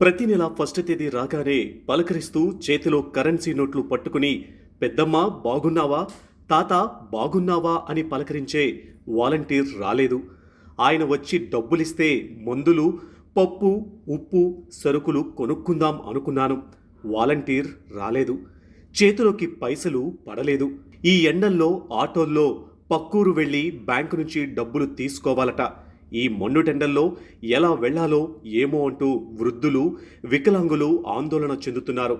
ప్రతి నెల ఫస్ట్ తేదీ రాగానే పలకరిస్తూ చేతిలో కరెన్సీ నోట్లు పట్టుకుని పెద్దమ్మ బాగున్నావా? తాత బాగున్నావా? అని పలకరించే వాలంటీర్ రాలేదు. ఆయన వచ్చి డబ్బులిస్తే మందులు పప్పు ఉప్పు సరుకులు కొనుక్కుందాం అనుకున్నాను. వాలంటీర్ రాలేదు. చేతిలోకి పైసలు పడలేదు. ఈ ఎండల్లో ఆటోల్లో పక్కూరు వెళ్ళి బ్యాంకు నుంచి డబ్బులు తీసుకోవాలట. ఈ మొండుటెండల్లో ఎలా వెళ్ళాలో ఏమో అంటూ వృద్ధులు వికలాంగులు ఆందోళన చెందుతున్నారు.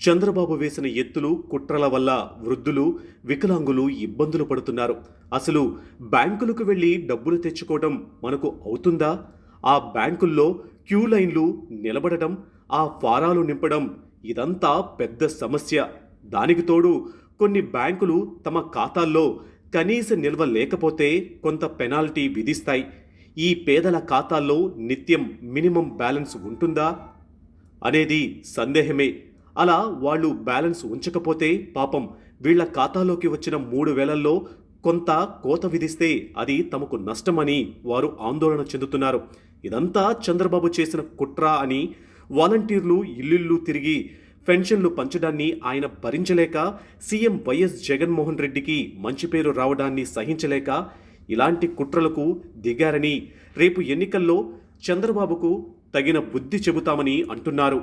చంద్రబాబు వేసిన ఎత్తులు కుట్రల వల్ల వృద్ధులు వికలాంగులు ఇబ్బందులు పడుతున్నారు. అసలు బ్యాంకులకు వెళ్ళి డబ్బులు తెచ్చుకోవడం మనకు అవుతుందా? ఆ బ్యాంకుల్లో క్యూ లైన్లు నిలబడటం ఆ ఫారాలు నింపడం ఇదంతా పెద్ద సమస్య. దానికి తోడు కొన్ని బ్యాంకులు తమ ఖాతాల్లో కనీస నిల్వ లేకపోతే కొంత పెనాల్టీ విధిస్తాయి. ఈ పేదల ఖాతాల్లో నిత్యం మినిమం బ్యాలెన్స్ ఉంటుందా? అనేది సందేహమే. అలా వాళ్ళు బ్యాలెన్స్ ఉంచకపోతే పాపం వీళ్ళ ఖాతాలోకి వచ్చిన మూడు వేలల్లో కొంత కోత విధిస్తే అది తమకు నష్టమని వారు ఆందోళన చెందుతున్నారు. ఇదంతా చంద్రబాబు చేసిన కుట్ర అని వాలంటీర్లు ఇల్లుళ్ళు తిరిగి పెన్షన్లు పంచడాన్ని ఆయన భరించలేక సీఎం వైఎస్ జగన్మోహన్ రెడ్డికి మంచి పేరు రావడాన్ని సహించలేక ఇలాంటి కుట్రలకు దిగారని రేపు ఎన్నికల్లో చంద్రబాబుకు తగిన బుద్ధి చెబుతామని అంటున్నారు.